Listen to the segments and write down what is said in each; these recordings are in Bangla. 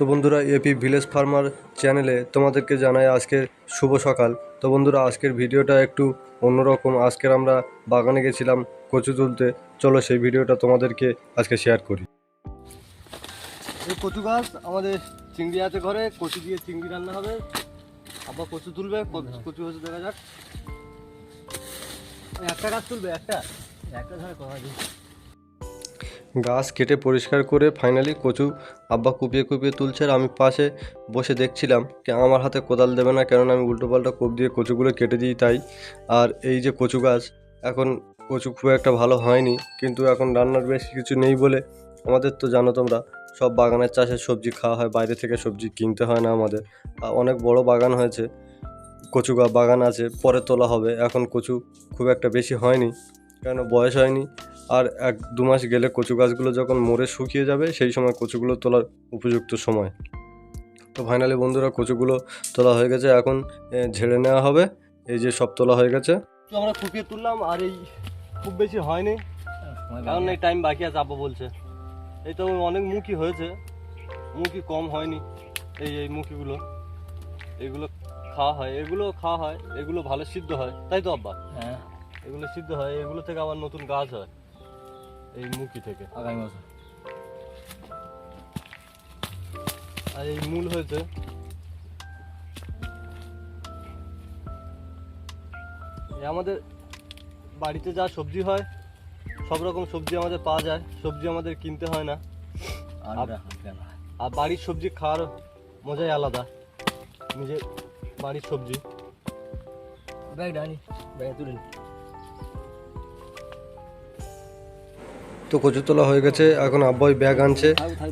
তো বন্ধুরা এপি ভিলেজ ফার্মার চ্যানেলে তোমাদেরকে জানাই আজকের শুভ সকাল। তো বন্ধুরা আজকের ভিডিওটা একটু অন্যরকম। আজকের আমরা বাগানে গেছিলাম কচু তুলতে। চলো সেই ভিডিওটা তোমাদেরকে আজকে শেয়ার করি। এই কচু গাছ আমাদের চিংড়ি আছে ঘরে কচু দিয়ে চিংড়ি রান্না হবে। আবার কচু তুলবে কচু হচ্ছে দেখা যাক। একটা গাছ তুলবে একটা? একটা ধরে কথা গাছ কেটে পরিষ্কার করে ফাইনালি কচু আব্বা কুপিয়ে কুপিয়ে তুলছে আর আমি পাশে বসে দেখছিলাম কি আমার হাতে কোদাল দেবে না, কেননা আমি উল্টো পাল্টা কোপ দিয়ে কচুগুলো কেটে দিই তাই। আর এই যে কচু গাছ, এখন কচু খুব একটা ভালো হয়নি, কিন্তু এখন রান্নার বেশি কিছু নেই বলে আমাদের তো জানো তোমরা, সব বাগানের চাষের সবজি খাওয়া হয়, বাইরে থেকে সবজি কিনতে হয় না আমাদের। আর অনেক বড় বাগান হয়েছে, কচু বাগান আছে, পরে তোলা হবে, এখন কচু খুব একটা বেশি হয়নি, কেন বয়স হয়নি আর এক দু মাস গেলে কচু গাছগুলো যখন মরে শুকিয়ে যাবে সেই সময় কচুগুলো তোলার উপযুক্ত সময়। তো ফাইনালি বন্ধুরা কচুগুলো তোলা হয়ে গেছে এখন ঝেড়ে নেওয়া হবে। এই যে সব তোলা হয়ে গেছে। তো আমরা কুপিয়ে তুললাম আর এই খুব বেশি হয়নি কারণ এই টাইম বাকি আছে আব্বা বলছে। এই তো অনেক মুখি হয়েছে মুখি কম হয়নি এই এই মুখিগুলো। এগুলো খাওয়া হয় এগুলো খাওয়া হয় এগুলো ভালো সিদ্ধ হয়। তাই তো আব্বা? হ্যাঁ। এগুলো সিদ্ধ হয় এগুলো থেকে আবার নতুন গাছ হয়। এই মুখি থেকে। আগামী বছর আর এই মূল হয়েছে। আমাদের বাড়িতে যা সবজি হয় সব রকম সবজি আমাদের পাওয়া যায়। সবজি আমাদের কিনতে হয় না। আর বাড়ির সবজি খাওয়ার মজাই আলাদা। নিজের বাড়ির সবজি। ব্যাগটা আনি। ব্যাগে তুলে তো কচু তোলা হয়ে গেছে। এখন আব্বাই ব্যাগ আনছে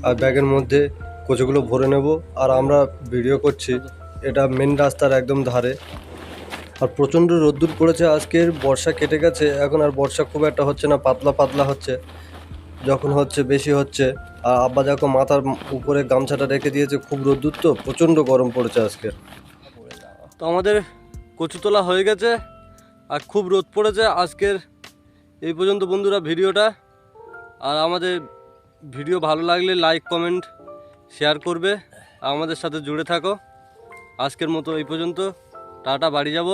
আর ব্যাগের মধ্যে কচুগুলো ভরে নেব। আর আমরা ভিডিও করছি, এটা মেন রাস্তার একদম ধারে। আর প্রচণ্ড রোদ্দুর পড়েছে, আজকের বর্ষা কেটে গেছে। এখন আর বর্ষা খুব একটা হচ্ছে না, পাতলা পাতলা হচ্ছে, যখন হচ্ছে বেশি হচ্ছে। আর আব্বা যখন মাথার উপরে গামছাটা রেখে দিয়েছে, খুব রোদ্দুর তো, প্রচণ্ড গরম পড়েছে আজকে। তো আমাদের কচু তোলা হয়ে গেছে, আর খুব রোদ পড়েছে আজকের। এই পর্যন্ত বন্ধুরা ভিডিওটা আর আমাদের ভিডিও ভালো লাগলে লাইক কমেন্ট শেয়ার করবে। আমাদের সাথে জুড়ে থাকো। আজকের মতো এই পর্যন্ত। টাটা, বাড়ি যাব।